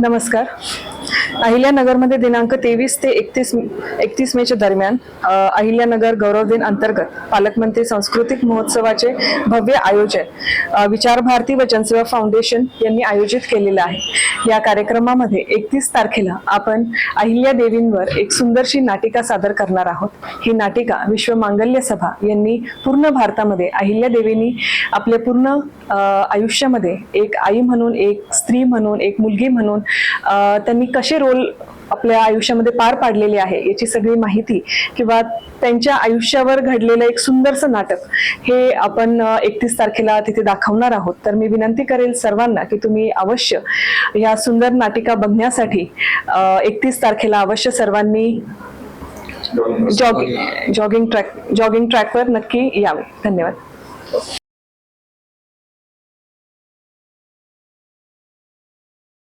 नमस्कार. अहिल्यानगरमध्ये दिनांक तेवीस ते एकतीस एकतीस मेच्या दरम्यान अहिल्यानगर गौरव दिन अंतर्गत पालकमंत्री सांस्कृतिक महोत्सवाचे भव्य आयोजन विचार भारती व जनसेवा फाउंडेशन यांनी आयोजित केलेलं आहे. या कार्यक्रमामध्ये एकतीस तारखेला आपण अहिल्या देवींवर एक सुंदरशी नाटिका सादर करणार आहोत. ही नाटिका विश्व मांगल्य सभा यांनी पूर्ण भारतामध्ये अहिल्या देवींनी आपल्या पूर्ण आयुष्यामध्ये एक आई म्हणून एक स्त्री म्हणून एक मुलगी म्हणून त्यांनी कसे रोल आपल्या आयुष्यामध्ये पार पाडलेले आहे याची सगळी माहिती किंवा त्यांच्या आयुष्यावर घडलेलं एक सुंदरसं नाटक हे आपण एकतीस तारखेला तिथे दाखवणार आहोत. तर मी विनंती करेल सर्वांना की तुम्ही अवश्य या सुंदर नाटिका बघण्यासाठी एकतीस तारखेला अवश्य सर्वांनी जॉगिंग जॉगिंग ट्रॅक जॉगिंग ट्रॅकवर नक्की यावे. धन्यवाद.